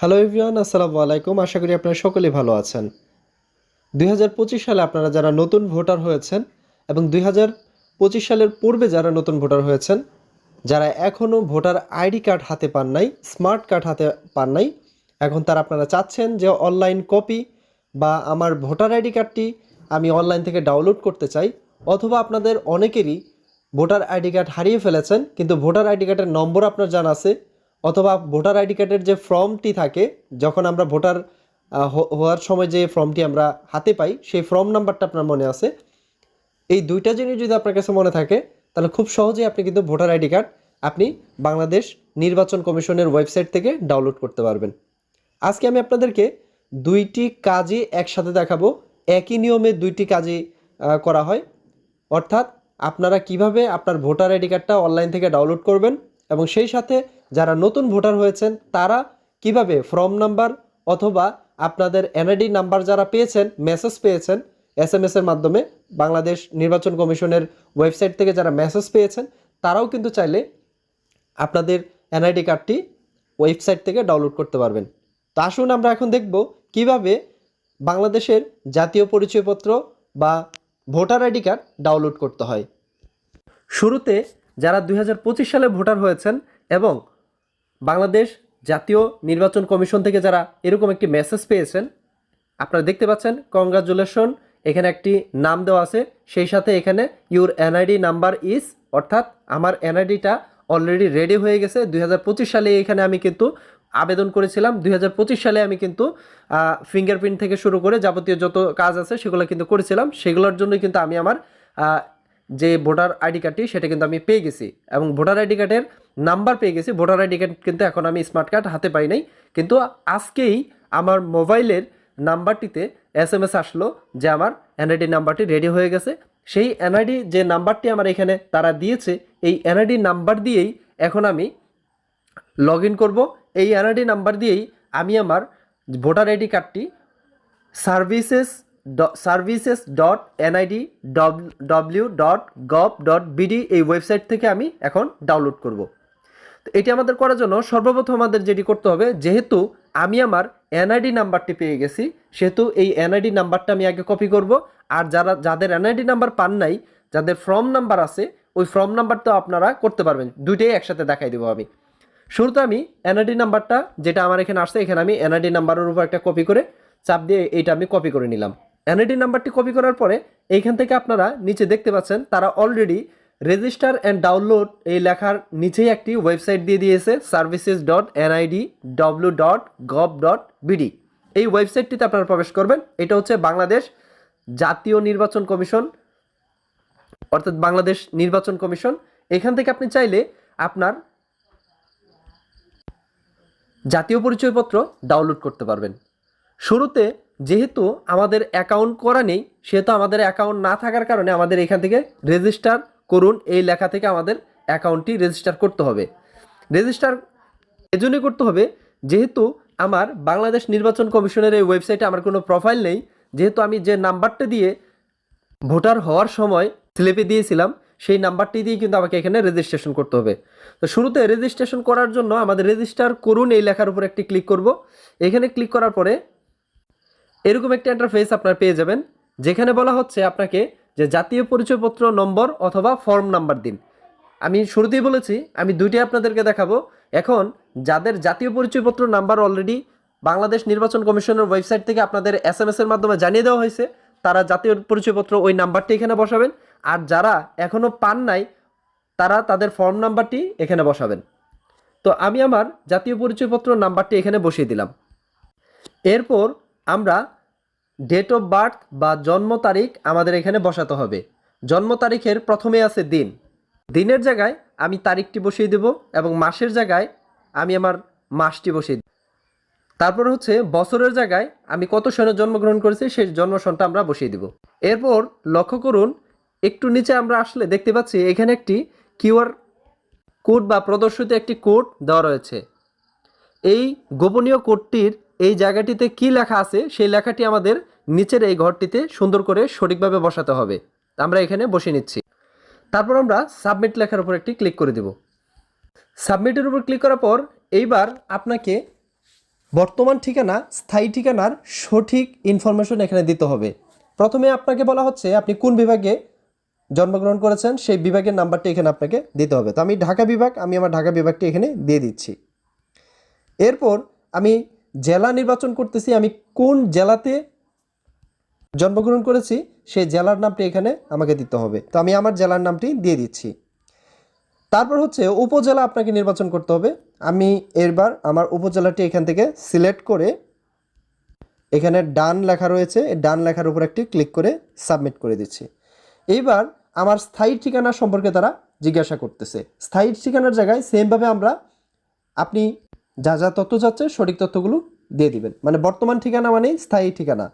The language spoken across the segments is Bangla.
হ্যালো এভরিওয়ান আসসালামু আলাইকুম। আশা করি আপনারা সকলেই ভালো আছেন। দুই হাজার পঁচিশ সালে আপনারা যারা নতুন ভোটার হয়েছেন এবং দুই হাজার পঁচিশ সালের পূর্বে যারা নতুন ভোটার হয়েছেন, যারা এখনও ভোটার আইডি কার্ড হাতে পান নাই, স্মার্ট কার্ড হাতে পান নাই, এখন তারা আপনারা চাচ্ছেন যে অনলাইন কপি বা আমার ভোটার আইডি কার্ডটি আমি অনলাইন থেকে ডাউনলোড করতে চাই, অথবা আপনাদের অনেকেরই ভোটার আইডি কার্ড হারিয়ে ফেলেছেন, কিন্তু ভোটার আইডি কার্ডের নম্বর আপনার জানা আছে অথবা ভোটার আইডি কার্ডের যে ফর্মটি থাকে, যখন আমরা ভোটার হওয়ার সময় যে ফর্মটি আমরা হাতে পাই, সেই ফর্ম নাম্বারটা আপনার মনে আছে? এই দুইটা জিনিস যদি আপনার কাছে মনে থাকে, তাহলে খুব সহজেই আপনি কিন্তু ভোটার আইডি কার্ড আপনি বাংলাদেশ নির্বাচন কমিশনের ওয়েবসাইট থেকে ডাউনলোড করতে পারবেন। আজকে আমি আপনাদেরকে দুইটি কাজই একসাথে দেখাবো। একই নিয়মে দুইটি কাজই করা হয়। অর্থাৎ আপনারা কীভাবে আপনার ভোটার আইডি কার্ডটা অনলাইন থেকে ডাউনলোড করবেন এবং সেই সাথে যারা নতুন ভোটার হয়েছেন, তারা কীভাবে ফর্ম নাম্বার অথবা আপনাদের এনআইডি নাম্বার যারা পেয়েছেন মেসেজ পেয়েছেন এস এম এর মাধ্যমে বাংলাদেশ নির্বাচন কমিশনের ওয়েবসাইট থেকে যারা মেসেজ পেয়েছেন, তারাও কিন্তু চাইলে আপনাদের এনআইডি কার্ডটি ওয়েবসাইট থেকে ডাউনলোড করতে পারবেন। তো আসুন আমরা এখন দেখব কীভাবে বাংলাদেশের জাতীয় পরিচয়পত্র বা ভোটার আইডি কার্ড ডাউনলোড করতে হয়। শুরুতে যারা দুই হাজার পঁচিশ সালে ভোটার হয়েছেন এবং বাংলাদেশ জাতীয় নির্বাচন কমিশন থেকে যারা এরকম একটি মেসেজ পেয়েছেন, আপনারা দেখতে পাচ্ছেন কংগ্রাচুলেশন এখানে একটি নাম দেওয়া আছে, সেই সাথে এখানে ইউর এনআইডি নাম্বার ইজ অর্থাৎ আমার এনআইডিটা অলরেডি রেডি হয়ে গেছে। দুই হাজার পঁচিশ সালে এখানে আমি কিন্তু আবেদন করেছিলাম। দুই হাজার পঁচিশ সালে আমি কিন্তু ফিঙ্গারপ্রিন্ট থেকে শুরু করে যাবতীয় যত কাজ আছে সেগুলো কিন্তু করেছিলাম। সেগুলোর জন্য কিন্তু আমি আমার যে ভোটার আইডি কার্ডটি, সেটা কিন্তু আমি পেয়ে গেছি। এবং ভোটার আইডি কার্ডের নাম্বার পেয়ে গেছি। ভোটার আইডি কার্ড কিন্তু এখন আমি স্মার্ট কার্ড হাতে পাই নাই। কিন্তু আজকেই আমার মোবাইলের নাম্বারটিতে এস এম এস আসলো যে আমার এনআইডি নাম্বারটি রেডি হয়ে গেছে। সেই এনআইডি যে নাম্বারটি আমার এখানে তারা দিয়েছে, এই এনআইডি নাম্বার দিয়েই এখন আমি লগ ইন করব। এই এনআইডি নাম্বার দিয়েই আমি আমার ভোটার আইডি কার্ডটি services services dot NID W dot gov dot BD এই ওয়েবসাইট থেকে আমি এখন ডাউনলোড করব। তো এটি আমাদের করার জন্য সর্বপ্রথম আমাদের যেটি করতে হবে, যেহেতু আমি আমার এনআইডি নাম্বারটি পেয়ে গেছি, সেহেতু এই এনআইডি নাম্বারটা আমি আগে কপি করব, আর যারা, যাদের এনআইডি নাম্বার পান নাই, যাদের ফর্ম নাম্বার আছে, ওই ফর্ম নাম্বারটাও আপনারা করতে পারবেন। দুইটাই একসাথে দেখাই দেবো আমি। শুরুতে আমি এনআইডি নাম্বারটা, যেটা আমার এখানে আসছে, এখানে আমি এনআইডি নাম্বারের উপর একটা কপি করে, চাপ দিয়ে এইটা আমি কপি করে নিলাম। এনআইডি নাম্বারটি কপি করার পরে এইখান থেকে আপনারা নিচে দেখতে পাচ্ছেন তারা অলরেডি রেজিস্টার অ্যান্ড ডাউনলোড এই লেখার নিচেই একটি ওয়েবসাইট দিয়ে দিয়েছে services dot NID W dot gov dot BD এই ওয়েবসাইটটিতে আপনারা প্রবেশ করবেন। এটা হচ্ছে বাংলাদেশ জাতীয় নির্বাচন কমিশন, অর্থাৎ বাংলাদেশ নির্বাচন কমিশন। এখান থেকে আপনি চাইলে আপনার জাতীয় পরিচয়পত্র ডাউনলোড করতে পারবেন। শুরুতে যেহেতু আমাদের অ্যাকাউন্ট করা নেই, সেহেতু আমাদের অ্যাকাউন্ট না থাকার কারণে আমাদের এখান থেকে রেজিস্টার করুন। এই লেখা থেকে আমাদের অ্যাকাউন্টটি রেজিস্টার করতে হবে। রেজিস্টার এজন্যই করতে হবে, যেহেতু আমার বাংলাদেশ নির্বাচন কমিশনের এই ওয়েবসাইটে আমার কোনো প্রোফাইল নেই, যেহেতু আমি যে নাম্বারটা দিয়ে ভোটার হওয়ার সময় স্লিপে দিয়েছিলাম, সেই নাম্বারটি দিয়ে কিন্তু আমাকে এখানে রেজিস্ট্রেশন করতে হবে। তো শুরুতে রেজিস্ট্রেশন করার জন্য আমাদের রেজিস্টার করুন, এই লেখার উপর একটি ক্লিক করব। এখানে ক্লিক করার পরে এরকম একটা ইন্টারফেস আপনারা পেয়ে যাবেন, যেখানে বলা হচ্ছে আপনাকে যে জাতীয় পরিচয়পত্র নম্বর অথবা ফর্ম নাম্বার দিন। আমি শুরুতেই বলেছি, আমি দুইটি আপনাদেরকে দেখাবো। এখন, যাদের জাতীয় পরিচয়পত্র নাম্বার অলরেডি বাংলাদেশ নির্বাচন কমিশনের ওয়েবসাইট থেকে আপনাদের এস এম এর মাধ্যমে জানিয়ে দেওয়া হয়েছে, তারা জাতীয় পরিচয়পত্র ওই নাম্বারটি এখানে বসাবেন। আর যারা এখনও পান নাই, তারা তাদের ফর্ম নাম্বারটি এখানে বসাবেন। তো আমি আমার জাতীয় পরিচয়পত্র নাম্বারটি এখানে বসিয়ে দিলাম। এরপর আমরা ডেট অফ বার্থ বা জন্ম তারিখ আমাদের এখানে বসাতে হবে। জন্ম তারিখের প্রথমে আছে দিন। দিনের জায়গায় আমি তারিখটি বসিয়ে দেব এবং মাসের জায়গায় আমি আমার মাসটি বসিয়ে দেব। তারপর হচ্ছে বছরের জায়গায় আমি কত সনে জন্মগ্রহণ করেছি সেই জন্ম সনটা আমরা বসিয়ে দেব। এরপর লক্ষ্য করুন, একটু নিচে আমরা আসলে দেখতে পাচ্ছি এখানে একটি কিউআর কোড বা প্রদর্শিত একটি কোড দেওয়া রয়েছে। এই গোপনীয় কোডটির এই জায়গাটিতে কি লেখা আছে? সেই লেখাটি আমাদের নিচের এই ঘরটিতে সুন্দর করে সঠিকভাবে বসাতে হবে। আমরা এখানে বসে নিচ্ছি। তারপর আমরা সাবমিট লেখার উপর একটি ক্লিক করে দেব। সাবমিটের উপর ক্লিক করার পর এইবার আপনাকে বর্তমান ঠিকানা, স্থায়ী ঠিকানার সঠিক ইনফরমেশন এখানে দিতে হবে। প্রথমে আপনাকে বলা হচ্ছে আপনি কোন বিভাগে জন্মগ্রহণ করেছেন, সেই বিভাগের নাম্বারটি এখানে আপনাকে দিতে হবে। তো আমি ঢাকা বিভাগ, আমি আমার ঢাকা বিভাগটি এখানে দিয়ে দিচ্ছি। এরপর আমি জেলা নির্বাচন করতেছি, আমি কোন জেলাতে জন্মগ্রহণ করেছি, সেই জেলার নামটি এখানে আমাকে দিতে হবে। তো আমি আমার জেলার নামটি দিয়ে দিচ্ছি। তারপর হচ্ছে উপজেলা আপনাকে নির্বাচন করতে হবে। আমি এরবার আমার উপজেলাটি এখান থেকে সিলেক্ট করে এখানে ডান লেখা রয়েছে ডান লেখার উপর একটি ক্লিক করে সাবমিট করে দিচ্ছি। এইবার আমার স্থায়ী ঠিকানা সম্পর্কে তারা জিজ্ঞাসা করতেছে। স্থায়ী ঠিকানার জায়গায় সেমভাবে আমরা আপনি যা যা তথ্য যাচ্ছে সঠিক তথ্যগুলো দিয়ে দিবেন। মানে বর্তমান ঠিকানা মানেই স্থায়ী ঠিকানা।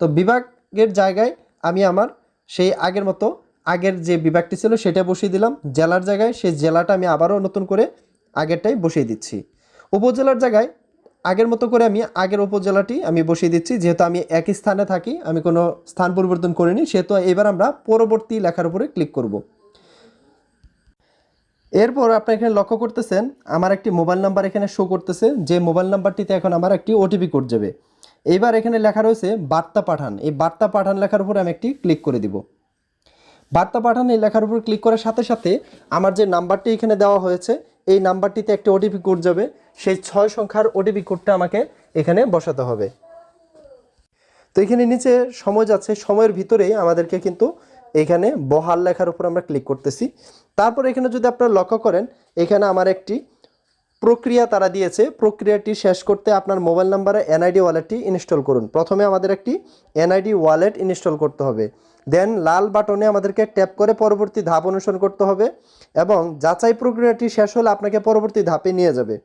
তো বিভাগের জায়গায় আমি আমার সেই আগের মতো আগের যে বিভাগটি ছিল সেটা বসিয়ে দিলাম। জেলার জায়গায় সেই জেলাটা আমি আবারও নতুন করে আগেরটাই বসিয়ে দিচ্ছি। উপজেলার জায়গায় আগের মতো করে আমি আগের উপজেলাটি আমি বসিয়ে দিচ্ছি। যেহেতু আমি একই স্থানে থাকি, আমি কোনো স্থান পরিবর্তন করিনি, সেহেতু এবার আমরা পরবর্তী লেখার উপরে ক্লিক করব। এরপর আপনি এখানে লক্ষ্য করতেছেন, আমার একটি মোবাইল নাম্বার এখানে শো করতেছে, যে মোবাইল নাম্বারটিতে এখন আমার একটি ওটিপি কোড যাবে। এইবার এখানে লেখা রয়েছে, বার্তা পাঠান। এই বার্তা পাঠান লেখার উপরে আমি একটি ক্লিক করে দিব। বার্তা পাঠান এই লেখার উপর ক্লিক করার সাথে সাথে আমার যে নাম্বারটি এখানে দেওয়া হয়েছে, এই নাম্বারটিতে একটি ওটিপি কোড যাবে। সেই ছয় সংখ্যার ওটিপি কোডটা আমাকে এখানে বসাতে হবে। তো এখানে নিচে সময় যাচ্ছে, সময়ের ভিতরেই আমাদেরকে কিন্তু এখানে বহাল লেখার উপর আমরা ক্লিক করতেছি। তারপর এখানে যদি আপনারা লক্ষ্য করেন, এখানে আমার একটি প্রক্রিয়া তারা দিয়েছে। প্রক্রিয়াটি শেষ করতে আপনার মোবাইল নাম্বারে এনআইডি ওয়ালেটটি ইনস্টল করুন। প্রথমে আমাদের একটি এনআইডি ওয়ালেট ইনস্টল করতে হবে। দেন লাল বাটনে আমাদেরকে ট্যাপ করে পরবর্তী ধাপ অনুসরণ করতে হবে এবং যাচাই প্রক্রিয়াটি শেষ হলে আপনাকে পরবর্তী ধাপে নিয়ে যাবে।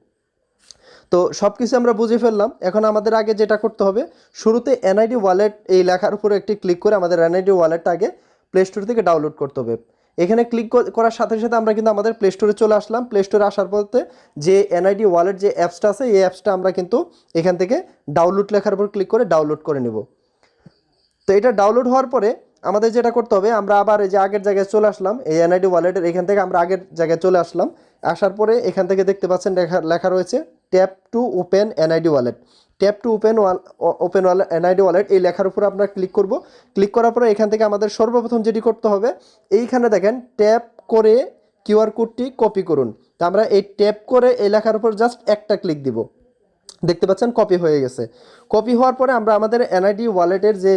তো সব কিছু আমরা বুঝে ফেললাম। এখন আমাদের আগে যেটা করতে হবে, শুরুতে এনআইডি ওয়ালেট এই লেখার উপরে একটি ক্লিক করে আমাদের এনআইডি ওয়ালেটটা আগে প্লে স্টোর থেকে ডাউনলোড করতে হবে। এখানে ক্লিক করার সাথে সাথে আমরা কিন্তু আমাদের প্লে স্টোরে চলে আসলাম। প্লে স্টোরে আসার পথে যে এনআইডি ওয়ালেট যে অ্যাপসটা আছে, এই অ্যাপসটা আমরা কিন্তু এখান থেকে ডাউনলোড লেখার উপর ক্লিক করে ডাউনলোড করে নেব। তো এটা ডাউনলোড হওয়ার পরে আমাদের যেটা করতে হবে, আমরা আবার এই যে আগের জায়গায় চলে আসলাম, এই এনআইডি ওয়ালেটের এখান থেকে আমরা আগের জায়গায় চলে আসলাম। আসার পরে এখান থেকে দেখতে পাচ্ছেন লেখা লেখা রয়েছে tap to open NID wallet tap to open wall open wallet NID wallet, এই লেখার উপর আমরা ক্লিক করব। ক্লিক করার পরে এখান থেকে আমাদের সর্বপ্রথম যেটি করতে হবে, এইখানে দেখেন ট্যাপ করে কিউআর কোডটি কপি করুন। তা আমরা এই ট্যাপ করে এই লেখার উপর জাস্ট একটা ক্লিক দিব। দেখতে পাচ্ছেন কপি হয়ে গেছে। কপি হওয়ার পরে আমরা আমাদের এনআইডি ওয়ালেটের যে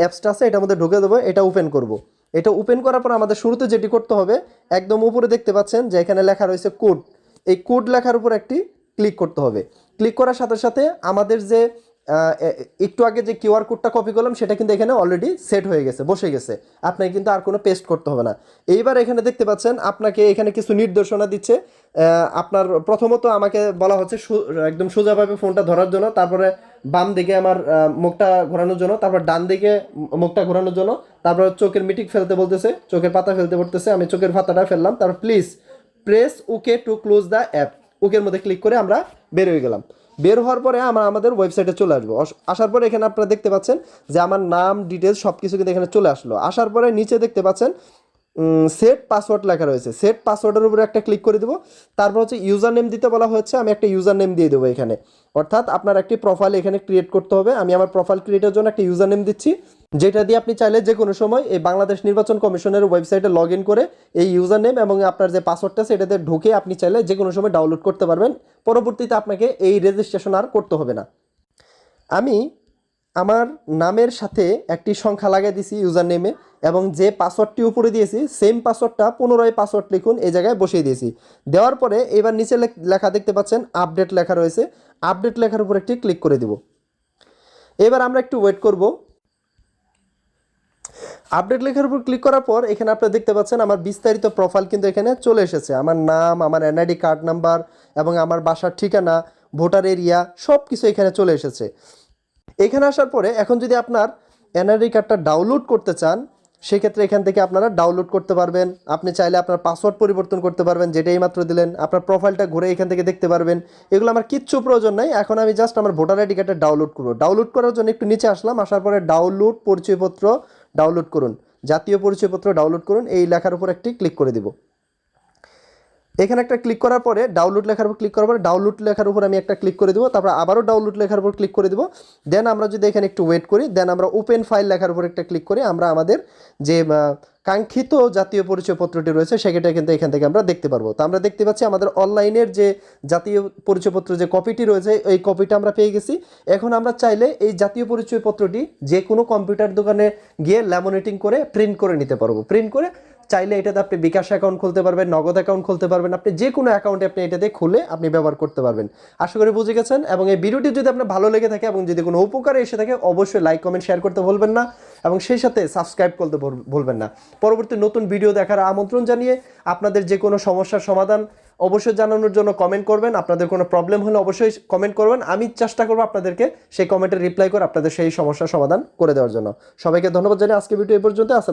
অ্যাপসটা আছে, এটার মধ্যে ঢুকে দেবো, এটা ওপেন করব। এটা ওপেন করার পর আমাদের শুরুতে যেটি করতে হবে, একদম উপরে দেখতে পাচ্ছেন যে এখানে লেখা রয়েছে কোড। এই কোড লেখার উপর একটি ক্লিক করতে হবে। ক্লিক করার সাথে সাথে আমাদের যে একটু আগে যে কিউআর কোডটা কপি করলাম, সেটা কিন্তু এখানে অলরেডি সেট হয়ে গেছে, বসে গেছে। আপনাকে কিন্তু আর কোনো পেস্ট করতে হবে না। এইবার এখানে দেখতে পাচ্ছেন, আপনাকে এখানে কিছু নির্দেশনা দিচ্ছে। আপনার প্রথমত আমাকে বলা হচ্ছে একদম সোজাভাবে ফোনটা ধরার জন্য, তারপরে বাম দিকে আমার মুখটা ঘোরানোর জন্য, তারপর ডান দিকে মুখটা ঘোরানোর জন্য, তারপর চোখের মিটিক ফেলতে বলতেছে, চোখের পাতা ফেলতে বলতেছে, আমি চোখের পাতাটা ফেললাম, তারপর please press OK to close the app ওকের মধ্যে ক্লিক করে আমরা বের হয়ে গেলাম। বের হওয়ার পরে আমরা আমাদের ওয়েবসাইটে চলে আসব। আস- আসার পরে এখানে আপনারা দেখতে পাচ্ছেন যে আমার নাম ডিটেলস সব কিছু কিন্তু এখানে চলে আসলো। আসার পরে নিচে দেখতে পাচ্ছেন সেট পাসওয়ার্ড লেখা রয়েছে। সেট পাসওয়ার্ডের উপরে একটা ক্লিক করে দেবো। তারপর হচ্ছে ইউজার নেম দিতে বলা হচ্ছে আমি একটা ইউজার নেম দিয়ে দেবো এখানে। অর্থাৎ আপনার একটি প্রোফাইল এখানে ক্রিয়েট করতে হবে। আমি আমার প্রোফাইল ক্রিয়েটের জন্য একটা ইউজার নেম দিচ্ছি, যেটা দিয়ে আপনি চাইলে যে কোনো সময় এই বাংলাদেশ নির্বাচন কমিশনের ওয়েবসাইটে লগ করে এই ইউজার নেম এবং আপনার যে পাসওয়ার্ডটা সেটাতে ঢুকে আপনি চাইলে যে কোনো সময় ডাউনলোড করতে পারবেন। পরবর্তীতে আপনাকে এই রেজিস্ট্রেশন আর করতে হবে না। আমি আমার নামের সাথে একটি সংখ্যা লাগিয়ে দিয়েছি ইউজার নেমে এবং যে পাসওয়ার্ডটি উপরে দিয়েছি সেম পাসওয়ার্ডটা পুনরায় পাসওয়ার্ড লিখুন এই জায়গায় বসিয়ে দিয়েছি। দেওয়ার পরে এবার নিচে লেখা দেখতে পাচ্ছেন আপডেট লেখা রয়েছে। আপডেট লেখার উপর একটি ক্লিক করে দিব। এবার আমরা একটু ওয়েট করব। আপডেট লেখার উপর ক্লিক করার পর এখানে আপনারা দেখতে পাচ্ছেন আমার বিস্তারিত প্রোফাইল কিন্তু এখানে চলে এসেছে। আমার নাম, আমার এনআইডি কার্ড নাম্বার এবং আমার বাসার ঠিকানা, ভোটার এরিয়া সব কিছু এখানে চলে এসেছে। এখানে আসার পরে এখন যদি আপনার এনআইডি কার্ডটা ডাউনলোড করতে চান, সেক্ষেত্রে এখান থেকে আপনারা ডাউনলোড করতে পারবেন। আপনি চাইলে আপনার পাসওয়ার্ড পরিবর্তন করতে পারবেন, যেটাই মাত্র দিলেন। আপনার প্রোফাইলটা ঘুরে এখান থেকে দেখতে পারবেন। এগুলো আমার কিচ্ছু প্রয়োজন নাই। এখন আমি জাস্ট আমার ভোটার আইডি কার্ডটা ডাউনলোড করব। ডাউনলোড করার জন্য একটু নিচে আসলাম। আসার পরে ডাউনলোড পরিচয়পত্র ডাউনলোড করুন। জাতীয় পরিচয়পত্র ডাউনলোড করুন। এই লেখার উপর একটি ক্লিক করে দিব। এখানে একটা ক্লিক করার পরে ডাউনলোড লেখার উপর ক্লিক করার পরে ডাউনলোড লেখার উপর আমি একটা ক্লিক করে দেবো, তারপর আবারও ডাউনলোড লেখার উপর ক্লিক করে দেবো। দেন আমরা যদি এখানে একটু ওয়েট করি দেন আমরা ওপেন ফাইল লেখার উপর একটা ক্লিক করে, আমরা আমাদের যে কাঙ্ক্ষিত জাতীয় পরিচয়পত্রটি রয়েছে, সেটা কিন্তু এখান থেকে আমরা দেখতে পারব। তো আমরা দেখতে পাচ্ছি আমাদের অনলাইনের যে জাতীয় পরিচয়পত্র যে কপিটি রয়েছে, এই কপিটা আমরা পেয়ে গেছি। এখন আমরা চাইলে এই জাতীয় পরিচয়পত্রটি যে কোনো কম্পিউটার দোকানে গিয়ে ল্যামিনেটিং করে প্রিন্ট করে নিতে পারব। প্রিন্ট করে চাইলে এটাতে আপনি বিকাশ অ্যাকাউন্ট খুলতে পারবেন, নগদ অ্যাকাউন্ট খুলতে পারবেন, আপনি যে কোনো অ্যাকাউন্টে আপনি এটাতে খুলে আপনি ব্যবহার করতে পারবেন। আশা করি বুঝে গেছেন এবং এই ভিডিওটি যদি আপনার ভালো লেগে থাকে এবং যদি কোনো উপকারে এসে থাকে, অবশ্যই লাইক কমেন্ট শেয়ার করতে ভুলবেন না এবং সেই সাথে সাবস্ক্রাইব করতে ভুলবেন না। পরবর্তী নতুন ভিডিও দেখার আমন্ত্রণ জানিয়ে আপনাদের যে কোনো সমস্যার সমাধান অবশ্যই জানানোর জন্য কমেন্ট করবেন। আপনাদের কোনো প্রবলেম হলে অবশ্যই কমেন্ট করবেন। আমি চেষ্টা করব আপনাদেরকে সেই কমেন্টের রিপ্লাই করে আপনাদের সেই সমস্যার সমাধান করে দেওয়ার জন্য। সবাইকে ধন্যবাদ জানিয়ে আজকে ভিডিও এই পর্যন্ত। আসসালাম